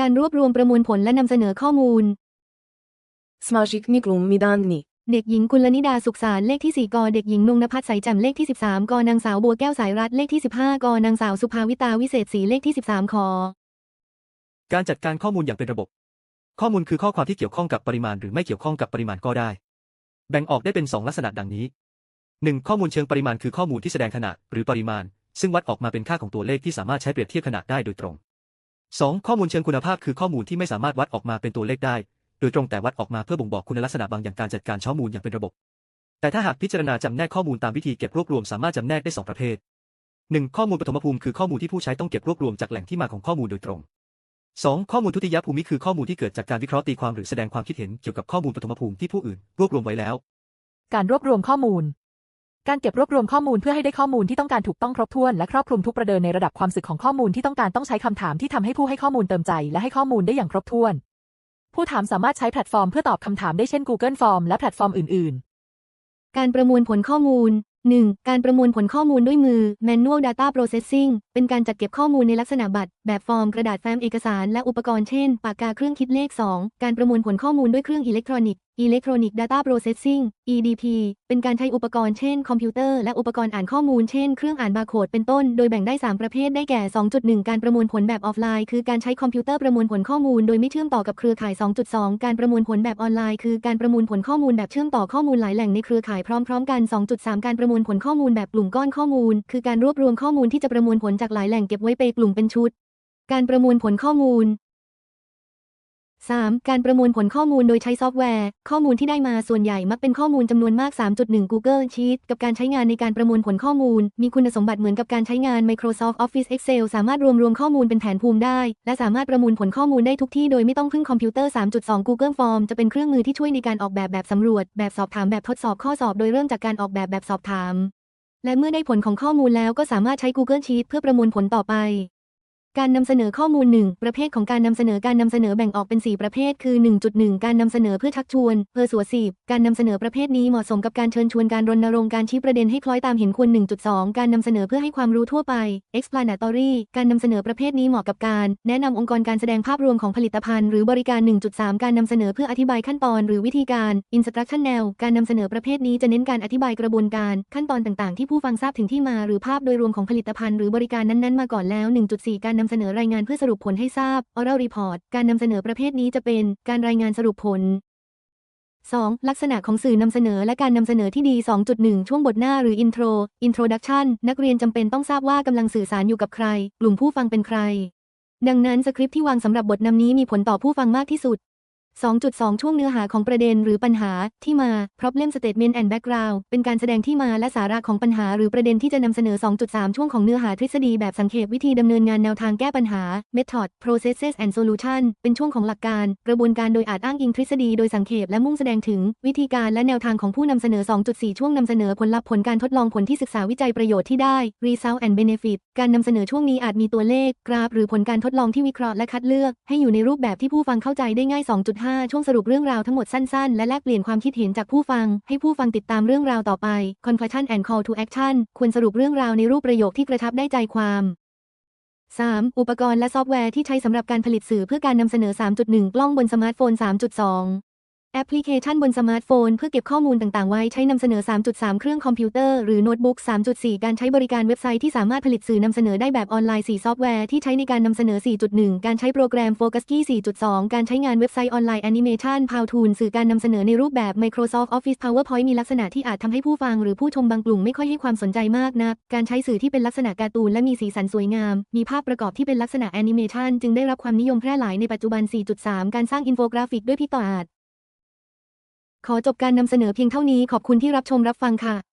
การรวบรวมประมวลผลและนำเสนอข้อมูล Smažik Miklum Midandni. เด็กหญิงกุลนิดาสุขสารเลขที่ 4กเด็กหญิงนงนภัสสายแจ่มเลขที่ 13กนางสาวบัวแก้วสายรัตน์เลขที่ 15กนางสาวสุภาวิตาวิเศษศรีเลขที่ 13ขอการจัดการข้อมูลอย่างเป็นระบบ ข้อมูลคือข้อความที่เกี่ยวข้องกับปริมาณหรือไม่เกี่ยวข้องกับปริมาณก็ได้ แบ่งออกได้เป็น 2 ลักษณะดังนี้ 1. ข้อมูลเชิงปริมาณคือข้อมูลที่แสดงขนาดหรือปริมาณ ซึ่งวัดออกมาเป็นค่าของตัวเลขที่สามารถใช้เปรียบเทียบขนาดได้โดยตรง 2. ข้อมูลเชิงคุณภาพคือข้อมูลที่ไม่สามารถวัดออกมาเป็นตัวเลขได้ โดยตรงแต่วัดออกมาเพื่อบ่งบอกคุณลักษณะบางอย่างการจัดการข้อมูลอย่างเป็นระบบ แต่ถ้าหากพิจารณาจำแนกข้อมูลตามวิธีเก็บรวบรวมสามารถจำแนกได้สองประเภท 1. ข้อมูลปฐมภูมิคือข้อมูลที่ผู้ใช้ต้องเก็บรวบรวมจากแหล่งที่มาของข้อมูลโดยตรง 2. ข้อมูลทุติยภูมิคือข้อมูลที่เกิดจากการวิเคราะห์ตีความหรือแสดงความคิดเห็นเกี่ยวกับข้อมูลปฐมภูมิที่ผู้อื่นรวบรวมไว้แล้ว การรวบรวมข้อมูล การเก็บรวบรวมข้อมูลเพื่อให้ได้ข้อมูลที่ต้องการถูกต้องครบถ้วนและครอบคลุมทุกประเด็นในระดับความสึกของข้อมูลที่ต้องการต้องใช้คำถามที่ทำให้ผู้ให้ข้อมูลเติมใจและให้ข้อมูลได้อย่างครบถ้วน ผู้ถามสามารถใช้แพลตฟอร์มเพื่อตอบคำถามได้เช่น Google Form และแพลตฟอร์มอื่น ๆ การประมวลผลข้อมูล 1. การประมวลผลข้อมูลด้วยมือ Manual Data Processing เป็นการจัดเก็บข้อมูลในลักษณะบัตร แบบฟอร์ม กระดาษแฟ้มเอกสาร และอุปกรณ์เช่น ปากกาเครื่องคิดเลข 2 การประมวลผลข้อมูลด้วยเครื่องอิเล็กทรอนิกส์ Electronic Data Processing EDP เป็นการใช้อุปกรณ์เช่นคอมพิวเตอร์และอุปกรณ์อ่านข้อมูลเช่นเครื่องอ่านบาร์โคดเป็นต้น โดยแบ่งได้ 3 ประเภทได้แก่ 2.1 การประมวลผลแบบออฟไลน์ คือการใช้คอมพิวเตอร์ประมวลผลข้อมูลโดยไม่เชื่อมต่อกับเครือข่าย 2.2 การประมวลผลแบบออนไลน์ คือการประมวลผลข้อมูลแบบเชื่อมต่อข้อมูลหลายแหล่งในเครือข่ายพร้อมๆกัน 2.3 การประมวลผลข้อมูลแบบกลุ่มก้อนข้อมูล คือการรวบรวมข้อมูลที่จะประมวลผลจากหลายแหล่งเก็บไว้เป็นกลุ่มเป็นชุดการประมวลผลข้อมูล 3. การประมวลผลข้อมูลโดยใช้ซอฟต์แวร์ ข้อมูลที่ได้มาส่วนใหญ่มักเป็นข้อมูลจำนวนมาก 3.1 Google Sheet กับการใช้งานในการประมวลผลข้อมูล มีคุณสมบัติเหมือนกับการใช้งาน Microsoft Office Excel สามารถรวมรวมข้อมูลเป็นแผนภูมิได้ และสามารถประมวลผลข้อมูลได้ทุกที่โดยไม่ต้องพึ่งคอมพิวเตอร์ 3.2 Google Form จะเป็นเครื่องมือที่ช่วยในการออกแบบแบบสำรวจ แบบสอบถามแบบทดสอบข้อสอบ โดยเริ่มจากการออกแบบแบบสอบถาม และเมื่อได้ผลของข้อมูลแล้วก็สามารถใช้ Google Sheet เพื่อประมวลผลต่อไป การนำเสนอข้อมูล 1 ประเภทของการนำเสนอการนำเสนอแบ่งออกเป็น 4 ประเภท คือ 1.1 การนำเสนอเพื่อชักชวนเพอสัวซีฟการนำเสนอประเภทนี้เหมาะสมกับการเชิญชวนการรณรงค์การชี้ประเด็นให้คล้อยตามเห็นควร 1.2 การนำเสนอเพื่อให้ความรู้ทั่วไป explanatory การนำเสนอประเภทนี้เหมาะกับการ แนะนำองค์กรการแสดงภาพรวมของผลิตภัณฑ์หรือบริการ 1.3 การนำเสนอเพื่ออธิบายขั้นตอน หรือวิธีการ instructional การนำเสนอประเภทนี้จะเน้นการอธิบายกระบวนการ ขั้นตอนต่างๆ ที่ผู้ฟังทราบถึงที่มาหรือภาพโดยรวมของผลิตภัณฑ์หรือบริการนั้นๆมาก่อนแล้ว 1.4 การนำเสนอรายงานเพื่อสรุปผลให้ทราบ oral report การนำเสนอประเภทนี้จะเป็นการรายงานสรุปผล 2. ลักษณะของสื่อนำเสนอและการนำเสนอที่ดี 2.1 ช่วงบทหน้าหรือ intro introduction นักเรียนจำเป็นต้องทราบว่ากำลังสื่อสารอยู่กับใคร กลุ่มผู้ฟังเป็นใคร ดังนั้นสคริปต์ที่วางสำหรับบทนำนี้มีผลต่อผู้ฟังมากที่สุด 2.2 ช่วงเนื้อหาของประเด็นหรือปัญหาที่มา problem statement and background เป็นการแสดงที่มาและสาระของปัญหาหรือประเด็นที่จะนำเสนอ 2.3 ช่วงของเนื้อหาทฤษฎีแบบสังเขปวิธีดำเนินงานแนวทางแก้ปัญหา method processes and solution เป็นช่วงของหลักการ กระบวนการโดยอาจอ้างอิงทฤษฎีโดยสังเขปและมุ่งแสดงถึง วิธีการและแนวทางของผู้นำเสนอ 2.4 ช่วงนำเสนอผลลัพธ์ผลการทดลองผลที่ศึกษาวิจัยประโยชน์ที่ได้ result and benefit การนำเสนอช่วงนี้อาจมีตัวเลข กราฟ หรือผลการทดลองที่วิเคราะห์และคัดเลือก ให้อยู่ในรูปแบบที่ผู้ฟังเข้าใจได้ง่าย 2.5ช่วงสรุปเรื่องราวทั้งหมดสั้นๆ และแลกเปลี่ยนความคิดเห็นจากผู้ฟัง ให้ผู้ฟังติดตามเรื่องราวต่อไป conclusion and call to action ควรสรุปเรื่องราวในรูปประโยคที่กระชับได้ใจความ 3. อุปกรณ์และซอฟต์แวร์ที่ใช้สำหรับการผลิตสื่อเพื่อการนำเสนอ 3.1 กล้องบนสมาร์ทโฟน 3.2 แอปพลิเคชันบนสมาร์ทโฟนเพื่อเก็บข้อมูลต่างๆ ไว้ใช้นำเสนอ 3.3 เครื่องคอมพิวเตอร์หรือโน้ตบุ๊ก 3.4 การใช้บริการเว็บไซต์ที่สามารถผลิตสื่อนำเสนอได้แบบออนไลน์ 4 ซอฟต์แวร์ที่ใช้ในการนำเสนอ 4.1 การใช้โปรแกรม Focus Key 4.2 การใช้งานเว็บไซต์ออนไลน์แอนิเมชัน Powtoon สื่อการนำเสนอในรูปแบบ Microsoft Office PowerPoint มีลักษณะที่อาจทำให้ผู้ฟังหรือผู้ชมบางกลุ่มไม่ค่อยให้ความสนใจมากนัก การใช้สื่อที่เป็นลักษณะการ์ตูนและมีสีสันสวยงาม มีภาพประกอบที่เป็นลักษณะแอนิเมชันจึงได้รับความนิยมแพร่หลายในปัจจุบัน 4.3 การสร้างอินโฟกราฟิกด้วยพี่ต่ออาจ ขอจบการนำเสนอเพียงเท่านี้ขอบคุณที่รับชมรับฟังค่ะ